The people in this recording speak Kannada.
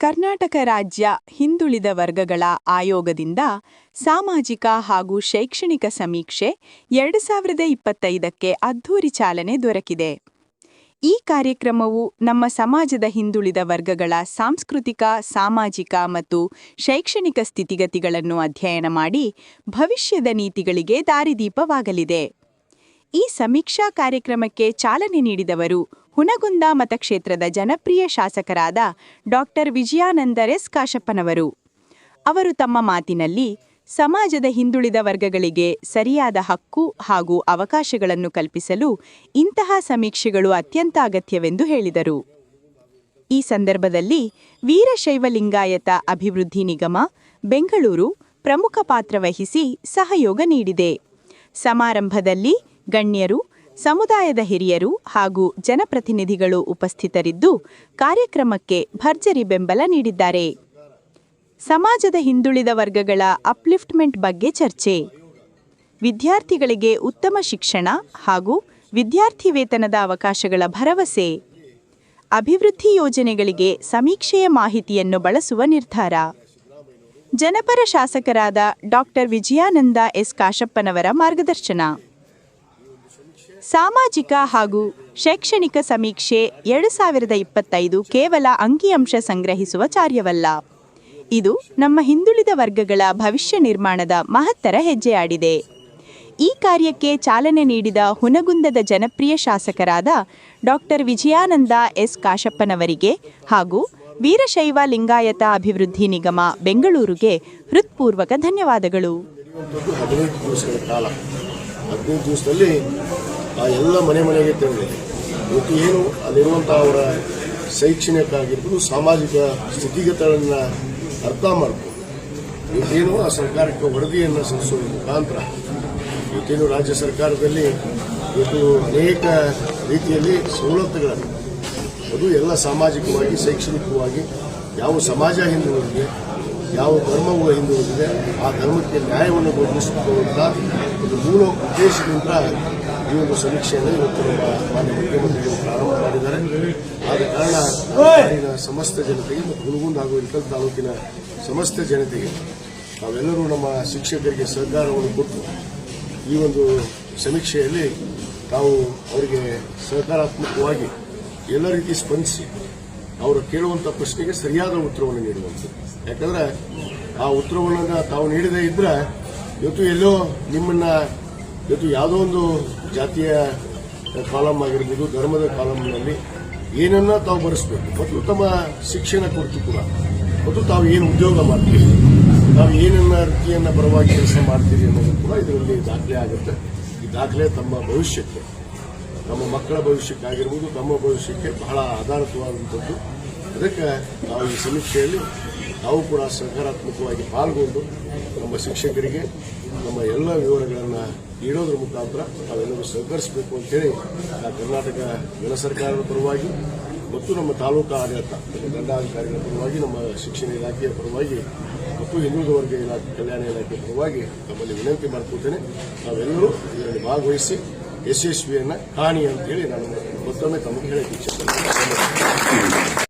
ಕರ್ನಾಟಕ ರಾಜ್ಯ ಹಿಂದುಳಿದ ವರ್ಗಗಳ ಆಯೋಗದಿಂದ ಸಾಮಾಜಿಕ ಹಾಗೂ ಶೈಕ್ಷಣಿಕ ಸಮೀಕ್ಷೆ ಎರಡು ಸಾವಿರದ ಇಪ್ಪತ್ತೈದಕ್ಕೆ ಅದ್ಧೂರಿ ಚಾಲನೆ ದೊರಕಿದೆ. ಈ ಕಾರ್ಯಕ್ರಮವು ನಮ್ಮ ಸಮಾಜದ ಹಿಂದುಳಿದ ವರ್ಗಗಳ ಸಾಂಸ್ಕೃತಿಕ, ಸಾಮಾಜಿಕ ಮತ್ತು ಶೈಕ್ಷಣಿಕ ಸ್ಥಿತಿಗತಿಗಳನ್ನು ಅಧ್ಯಯನ ಮಾಡಿ ಭವಿಷ್ಯದ ನೀತಿಗಳಿಗೆ ದಾರಿದೀಪವಾಗಲಿದೆ. ಈ ಸಮೀಕ್ಷಾ ಕಾರ್ಯಕ್ರಮಕ್ಕೆ ಚಾಲನೆ ನೀಡಿದವರು ಹುನಗುಂದ ಮತಕ್ಷೇತ್ರದ ಜನಪ್ರಿಯ ಶಾಸಕರಾದ ಡಾಕ್ಟರ್ ವಿಜಯಾನಂದ ಎಸ್ ಕಾಶಪ್ಪನವರು. ಅವರು ತಮ್ಮ ಮಾತಿನಲ್ಲಿ ಸಮಾಜದ ಹಿಂದುಳಿದ ವರ್ಗಗಳಿಗೆ ಸರಿಯಾದ ಹಕ್ಕು ಹಾಗೂ ಅವಕಾಶಗಳನ್ನು ಕಲ್ಪಿಸಲು ಇಂತಹ ಸಮೀಕ್ಷೆಗಳು ಅತ್ಯಂತ ಅಗತ್ಯವೆಂದು ಹೇಳಿದರು. ಈ ಸಂದರ್ಭದಲ್ಲಿ ವೀರಶೈವ ಲಿಂಗಾಯತ ಅಭಿವೃದ್ಧಿ ನಿಗಮ, ಬೆಂಗಳೂರು ಪ್ರಮುಖ ಪಾತ್ರ ವಹಿಸಿ ಸಹಯೋಗ ನೀಡಿದೆ. ಸಮಾರಂಭದಲ್ಲಿ ಗಣ್ಯರು ಸಮುದಾಯದ ಹಿರಿಯರು ಹಾಗೂ ಜನಪ್ರತಿನಿಧಿಗಳು ಉಪಸ್ಥಿತರಿದ್ದು ಕಾರ್ಯಕ್ರಮಕ್ಕೆ ಭರ್ಜರಿ ಬೆಂಬಲ ನೀಡಿದ್ದಾರೆ. ಸಮಾಜದ ಹಿಂದುಳಿದ ವರ್ಗಗಳ ಅಪ್ಲಿಫ್ಟ್ಮೆಂಟ್ ಬಗ್ಗೆ ಚರ್ಚೆ. ವಿದ್ಯಾರ್ಥಿಗಳಿಗೆ ಉತ್ತಮ ಶಿಕ್ಷಣ ಹಾಗೂ ವಿದ್ಯಾರ್ಥಿ ವೇತನದ ಅವಕಾಶಗಳ ಭರವಸೆ. ಅಭಿವೃದ್ಧಿ ಯೋಜನೆಗಳಿಗೆ ಸಮೀಕ್ಷೆಯ ಮಾಹಿತಿಯನ್ನು ಬಳಸುವ ನಿರ್ಧಾರ. ಜನಪರ ಶಾಸಕರಾದ ಡಾಕ್ಟರ್ ವಿಜಯಾನಂದ ಎಸ್. ಕಾಶಪ್ಪನವರ ಮಾರ್ಗದರ್ಶನ. ಸಾಮಾಜಿಕ ಹಾಗೂ ಶೈಕ್ಷಣಿಕ ಸಮೀಕ್ಷೆ ಎರಡು ಸಾವಿರದ ಇಪ್ಪತ್ತೈದು ಕೇವಲ ಅಂಕಿಅಂಶ ಸಂಗ್ರಹಿಸುವ ಕಾರ್ಯವಲ್ಲ. ಇದು ನಮ್ಮ ಹಿಂದುಳಿದ ವರ್ಗಗಳ ಭವಿಷ್ಯ ನಿರ್ಮಾಣದ ಮಹತ್ತರ ಹೆಜ್ಜೆಯಾಡಿದೆ ಈ ಕಾರ್ಯಕ್ಕೆ ಚಾಲನೆ ನೀಡಿದ ಹುನಗುಂದದ ಜನಪ್ರಿಯ ಶಾಸಕರಾದ ಡಾಕ್ಟರ್ ವಿಜಯಾನಂದ ಎಸ್. ಕಾಶಪ್ಪನವರಿಗೆ ಹಾಗೂ ವೀರಶೈವ ಲಿಂಗಾಯತ ಅಭಿವೃದ್ಧಿ ನಿಗಮ ಬೆಂಗಳೂರಿಗೆ ಹೃತ್ಪೂರ್ವಕ ಧನ್ಯವಾದಗಳು. ಹದಿನೈದು ದಿವಸದಲ್ಲಿ ಆ ಎಲ್ಲ ಮನೆ ಮನೆಗೆ ತೆರಳಿ ಇವತ್ತು ಏನು ಅಲ್ಲಿರುವಂಥ ಅವರ ಶೈಕ್ಷಣಿಕ ಆಗಿರ್ಬೋದು ಸಾಮಾಜಿಕ ಸ್ಥಿತಿಗತಿಗಳನ್ನು ಅರ್ಥ ಮಾಡಿಕೊಂಡು ಇವತ್ತೇನು ಆ ಸರ್ಕಾರಕ್ಕೆ ವರದಿಯನ್ನು ಸಲ್ಲಿಸುವ ಮುಖಾಂತರ ಇವತ್ತೇನು ರಾಜ್ಯ ಸರ್ಕಾರದಲ್ಲಿ ಇವತ್ತು ಅನೇಕ ರೀತಿಯಲ್ಲಿ ಸವಲತ್ತುಗಳನ್ನು ಅದು ಎಲ್ಲ ಸಾಮಾಜಿಕವಾಗಿ, ಶೈಕ್ಷಣಿಕವಾಗಿ ಯಾವ ಸಮಾಜ ಹಿಂದುಳಿದಿದೆ, ಯಾವ ಧರ್ಮವು ಹಿಂದುಳಿದಿದೆ, ಆ ಧರ್ಮಕ್ಕೆ ನ್ಯಾಯವನ್ನು ಒದಗಿಸಿಕೊಳ್ಳುವಂಥ ಒಂದು ಮೂಲ ಉದ್ದೇಶದಿಂದ ಈ ಒಂದು ಸಮೀಕ್ಷೆಯನ್ನು ಇವತ್ತು ನಮ್ಮ ಮಾನ್ಯ ಮುಖ್ಯಮಂತ್ರಿಗಳು ಪ್ರಾರಂಭ ಮಾಡಿದ್ದಾರೆ. ಆದ ಕಾರಣ ಸಮಸ್ತ ಜನತೆಗೆ ಮತ್ತು ಹುಣಗುಂದ ಹಾಗೂ ಇಳಕಲ್ ತಾಲೂಕಿನ ಸಮಸ್ತ ಜನತೆಗೆ ನಾವೆಲ್ಲರೂ ನಮ್ಮ ಶಿಕ್ಷಕರಿಗೆ ಸಹಕಾರವನ್ನು ಕೊಟ್ಟು ಈ ಒಂದು ಸಮೀಕ್ಷೆಯಲ್ಲಿ ತಾವು ಅವರಿಗೆ ಸಹಕಾರಾತ್ಮಕವಾಗಿ ಎಲ್ಲ ರೀತಿ ಸ್ಪಂದಿಸಿ ಅವರು ಕೇಳುವಂಥ ಪ್ರಶ್ನೆಗೆ ಸರಿಯಾದ ಉತ್ತರವನ್ನು ನೀಡುವಂಥದ್ದು ಯಾಕಂದ್ರೆ ಆ ಉತ್ತರವನ್ನು ತಾವು ನೀಡದೇ ಇದ್ರೆ ಇವತ್ತು ಎಲ್ಲೋ ನಿಮ್ಮನ್ನ ಇವತ್ತು ಯಾವುದೋ ಒಂದು ಜಾತಿಯ ಕಾಲಮ್ ಆಗಿರ್ಬೋದು, ಧರ್ಮದ ಕಾಲಮ್ನಲ್ಲಿ ಏನನ್ನ ತಾವು ಬರೆಸಬೇಕು. ಮತ್ತು ತಮ್ಮ ಶಿಕ್ಷಣ ಕುರಿತು ಕೂಡ. ಮತ್ತು ತಾವು ಏನು ಉದ್ಯೋಗ ಮಾಡ್ತೀವಿ ತಾವು ಏನನ್ನ ವೃತ್ತಿಯನ್ನು ಪರವಾಗಿ ಕೆಲಸ ಮಾಡ್ತೀವಿ ಅನ್ನೋದು ಕೂಡ ಇದರಲ್ಲಿ ದಾಖಲೆ ಆಗುತ್ತೆ. ಈ ದಾಖಲೆ ತಮ್ಮ ಭವಿಷ್ಯಕ್ಕೆ ನಮ್ಮ ಮಕ್ಕಳ ಭವಿಷ್ಯಕ್ಕಾಗಿರ್ಬೋದು ತಮ್ಮ ಭವಿಷ್ಯಕ್ಕೆ ಬಹಳ ಆಧಾರಿತವಾದಂಥದ್ದು. ಅದಕ್ಕೆ ನಾವು ಈ ಸಮೀಕ್ಷೆಯಲ್ಲಿ ನಾವು ಕೂಡ ಸಕಾರಾತ್ಮಕವಾಗಿ ಪಾಲ್ಗೊಂಡು ನಮ್ಮ ಶಿಕ್ಷಕರಿಗೆ ನಮ್ಮ ಎಲ್ಲ ವಿವರಗಳನ್ನು ನೀಡೋದ್ರ ಮುಖಾಂತರ ನಾವೆಲ್ಲರೂ ಸಹಕರಿಸಬೇಕು ಅಂತೇಳಿ ಆ ಕರ್ನಾಟಕ ಜನ ಸರ್ಕಾರದ ಪರವಾಗಿ ಮತ್ತು ನಮ್ಮ ತಾಲೂಕು ಆಡಳಿತ ದಂಡಾಧಿಕಾರಿಗಳ ಪರವಾಗಿ, ನಮ್ಮ ಶಿಕ್ಷಣ ಇಲಾಖೆಯ ಪರವಾಗಿ ಮತ್ತು ಹಿಂದುಳಿದ ವರ್ಗ ಇಲಾಖೆ, ಕಲ್ಯಾಣ ಇಲಾಖೆ ಪರವಾಗಿ ನಮ್ಮಲ್ಲಿ ವಿನಂತಿ ಮಾಡ್ಕೊಳ್ತೇನೆ. ನಾವೆಲ್ಲರೂ ಇದರಲ್ಲಿ ಭಾಗವಹಿಸಿ ಯಶಸ್ವಿಯನ್ನು ಕಾಣಿ ಅಂತೇಳಿ ನಾನು ಮತ್ತೊಮ್ಮೆ ತಮಗೆ ಹೇಳಕ್ಕೆ